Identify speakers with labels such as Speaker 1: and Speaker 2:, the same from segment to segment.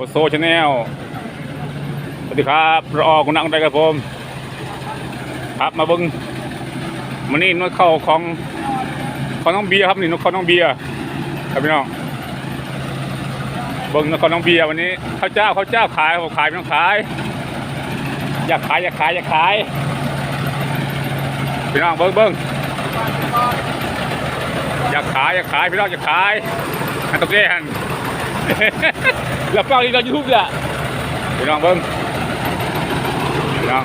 Speaker 1: โอโซชาแนลสวัสดีครับรอคุณนักได้ครับผมครับมาบิ้งมันนี่นวดเข้าของของน้องเบียร์ครับนี่นวดเข้าน้องเบียร์ครับพี่น้องบิ้งนวดเข้าน้องเบียร์วันนี้ข้าวเจ้าข้าวเจ้าขายผมขายไม่ต้องขาย อยากขายอยากขายอยากขายพี่น้องเบิ้งเบิ้งอยากขายอยากขายพี่น้องอยากขายอันตะเกียน แล้วฟังอีกเรายูทูบแหละพี่น้องเบิ้งพี่น้อง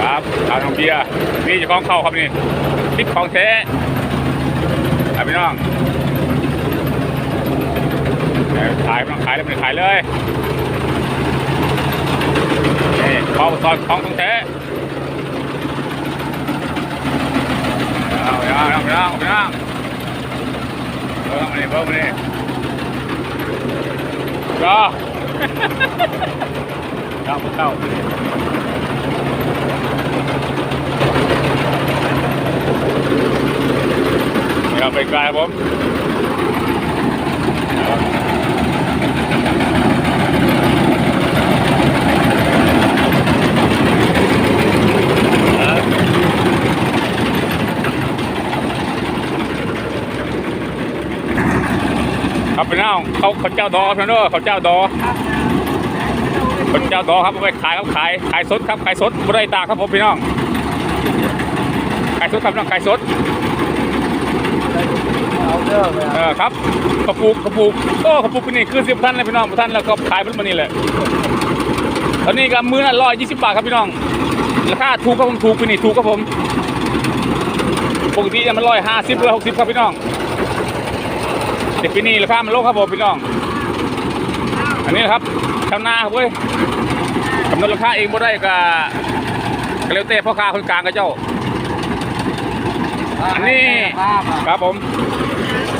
Speaker 1: ครับทานของเบียร์นี่เจะของเข้าครับนี่พริกของแท้ครับพี่น้องขายพี่น้องขายเลยมันขายเลยนี่ของซอยของของแท้เอาพี่น้องพี่น้องพี่น้องเบิ้งมาเบิ้งมาดิจ้าจ้าพวกเจ้าไม่เอา ไปไกลครับผม ครับพี่น้องเขาเขาเจ้าดอพี่น้องเขาเจ้าดอเขาเจ้าดอครับเอาไปขายครับขายขายสดครับขายสดไม่ได้ตาครับผมพี่น้องขายสดครับพี่น้องขายสด
Speaker 2: เออ
Speaker 1: ครับกระปุกกระปุกโอ้กระปุกนี่คือสิบท่านเลยพี่น้องท่านแล้วก็ขายมันมานี่แหละตอนนี้ก็มือละร้อยยี่สิบบาทครับพี่น้องราคาถูกครับผมถูกไปนี่ถูกครับผมปกติจะมันร้อยห้าสิบร้อยหกสิบครับพี่น้อง แต่ปีนี้ราคามันลงครับผมพี่น้อง อันนี้นะครับชาวนาครับเว้ยกำหนดราคาเองบ่ได้ก็ก็แล้วแต่พ่อค้าคนกลางกับเจ้า อันนี้ครับผม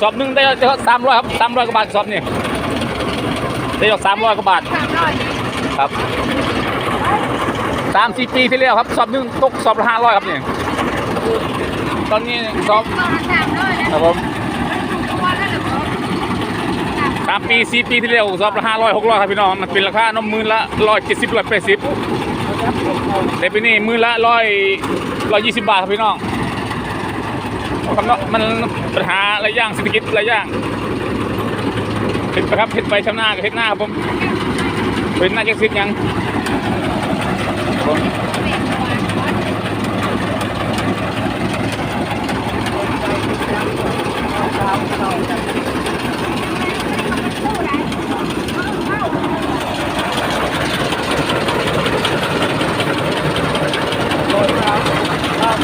Speaker 1: สอบหนึ่งได้สามร้อยครับสามร้อยกว่าบาทสอบนี่ได้ยกสามร้อยกว่าบาทครับสามสี่ปีที่แล้วครับ สอบหนึ่งตกสอบละห้าร้อยครับนี่ตอนนี้สอบครับผม สามปีสี่ปีที่แล้วซอบละห้าร้อยหกร้อยครับพี่น้องมันเป็นราคาน้ำมือละร้อยเจ็ดสิบร้อยแปดสิบแต่ปีนี้มือละร้อยร้อยยี่สิบบาทครับพี่น้องคำเนาะมันปัญหาหลายอย่างเศรษฐกิจหลายอย่างเห็ดไปครับเห็ดไปชำหน้ากับเห็ดหน้าครับผมเป็นหน้าจะซิดยัง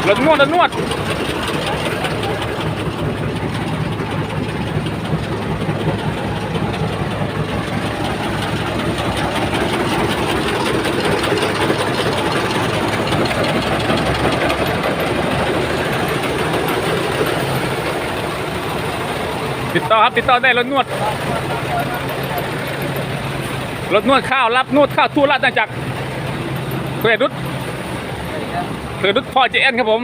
Speaker 1: รถนวดรถนวดติดต่อครับติดต่อได้รถนวดรถนวดข้าวรับนวดข้าวทั่วราชอาณาจักรเคยรุด เคยรุดพ่อเจแอนครับผม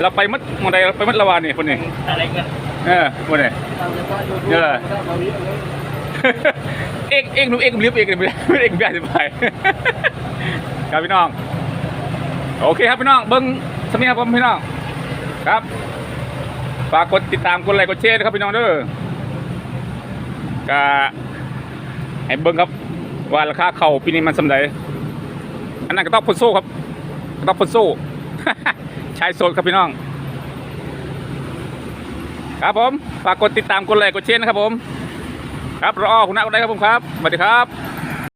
Speaker 1: เราไปมัดมาใดเราไปมัดละวานนี่คนนี้
Speaker 2: อะไรกัน
Speaker 1: เออคนนี้เออเอกเอกหนูเอกเลี้ยบเอกเลยไม่ได้ไม่ได้เอกไม่ได้ไปครับพี่น้อง โอเคครับพี่น้อง เบิ้งสมีครับผมพี่น้อง ครับฝากกดติดตามกดไลค์กดแชร์นะครับพี่น้องเด้อกะให้เบิ้งครับว่าราคาเข่าวปีนี้มันสำไร อันนั้นก็ต้องพ่นโซ่ครับก็ต้องพ่นโซ่ชายโซนครับพี่น้อง ครับผมฝากกดติดตามกดไลค์กดแชร์นะครับผม ครับรอคุณนักได้ครับผมครับสวัสดีครับ